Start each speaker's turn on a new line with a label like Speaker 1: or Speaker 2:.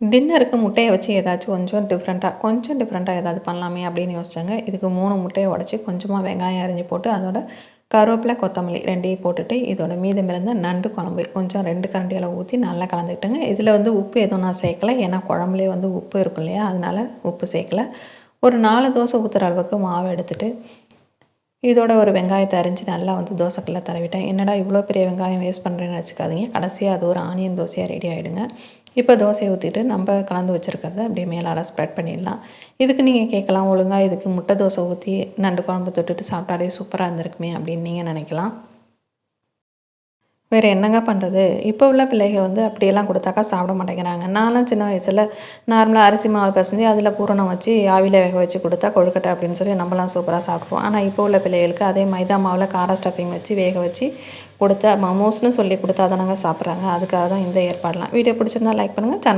Speaker 1: டின்னருக்கு முட்டையை வச்சு ஏதாச்சும் கொஞ்சம் டிஃப்ரெண்ட்டாக கொஞ்சம் டிஃப்ரெண்ட்டாக ஏதாவது பண்ணலாமே அப்படின்னு யோசிச்சாங்க. இதுக்கு மூணு முட்டையை உடச்சி கொஞ்சமாக வெங்காயம் அரிஞ்சு போட்டு அதோட கருவேப்பிலை கொத்தமல்லி ரெண்டையும் போட்டுட்டு இதோட மீதம் இருந்த நண்டு குழம்பு கொஞ்சம் ரெண்டு கரண்டியில் ஊற்றி நல்லா கலந்துக்கிட்டேங்க. இதில் வந்து உப்பு எதுவும் நான் சேர்க்கல. ஏன்னா குழம்புலேயே வந்து உப்பு இருக்கும் இல்லையா? அதனால் உப்பு சேர்க்கல. ஒரு நாலு தோசை ஊற்றுற அளவுக்கு மாவு எடுத்துகிட்டு இதோட ஒரு வெங்காயத்தை அரிஞ்சு நல்லா வந்து தோசைக்கல்ல தடவிட்டேன். என்னடா இவ்வளோ பெரிய வெங்காயம் வேஸ்ட் பண்ணுறேன்னு வச்சுக்காதீங்க கடைசியாக அது ஒரு ஆனியன் தோசையாக ரெடி ஆகிடுங்க இப்போ தோசையை ஊற்றிட்டு நம்ம கலந்து வச்சுருக்கிறத அப்படியே மேலால் ஸ்ப்ரெட் பண்ணிடலாம். இதுக்கு நீங்கள் கேட்கலாம் ஒழுங்காக இதுக்கு முட்டை தோசை ஊற்றி நண்டு குழம்பு தொட்டுட்டு சாப்பிட்டாலே சூப்பராக இருந்திருக்குமே அப்படின்னு நீங்கள் நினைக்கலாம். வேறு என்னங்க பண்ணுறது இப்போ உள்ள பிள்ளைகள் வந்து அப்படியெல்லாம் கொடுத்தாக்கா சாப்பிட மாட்டேங்கிறாங்க. நானும் சின்ன வயசில் நார்மலாக அரிசி மாவு பிசைஞ்சு அதில் பூரணம் வச்சு ஆவியில் வேக வச்சு கொடுத்தா கொழுக்கட்டை அப்படின்னு சொல்லி நம்மலாம் சூப்பராக சாப்பிடுவோம். ஆனால் இப்போ உள்ள பிள்ளைகளுக்கு அதே மைதா மாவில் கார ஸ்டஃபிங் வச்சு வேக வச்சு கொடுத்தா மமோஸ்னு சொல்லி கொடுத்தா தானங்க சாப்பிட்றாங்க. அதுக்காக தான் இந்த ஏற்பாடெலாம். வீடியோ பிடிச்சிருந்தா லைக் பண்ணுங்கள் சேனல்